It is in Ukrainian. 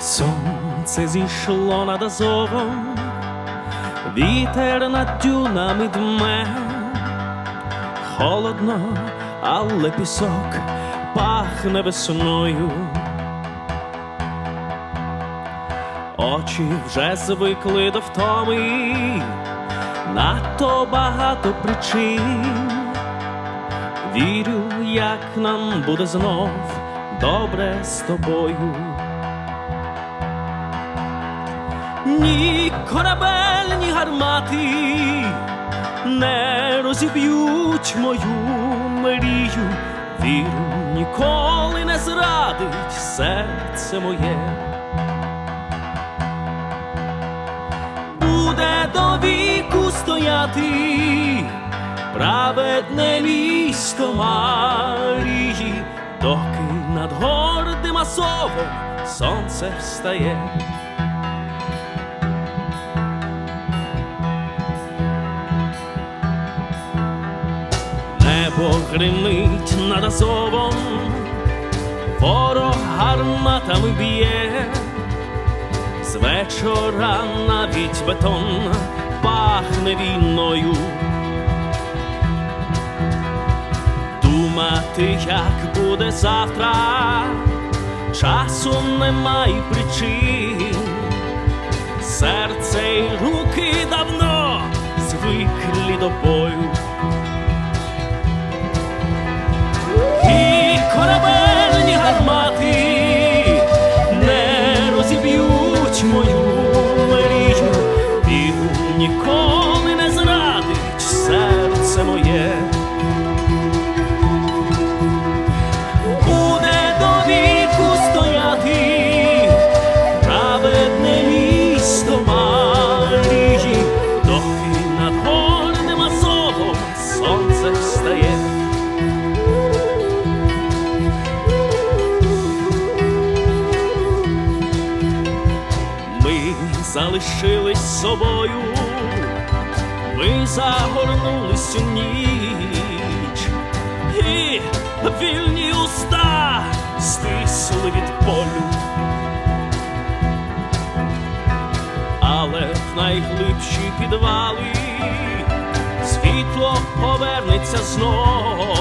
Сонце зійшло над Азовом, вітер над дюнами дме, холодно, але пісок пахне весною. Очі вже звикли до втоми, надто багато причин. Вірю, як нам буде знов добре з тобою. Ні корабель, ні гармати не розіб'ють мою мрію. Віру, ніколи не зрадить серце моє. Буде до віку стояти праведне місто Марії, доки над гордим Азовом сонце встає. Небо гримить над Азовом, ворог гарматами б'є, з вечора навіть бетон пахне війною. Думати, як буде завтра, часу немає причин, серце й руки давно звиклі до бою. Залишились собою, ми загорнулись у ніч, і вільні уста стисли від болю. Але в найглибші підвали світло повернеться знов.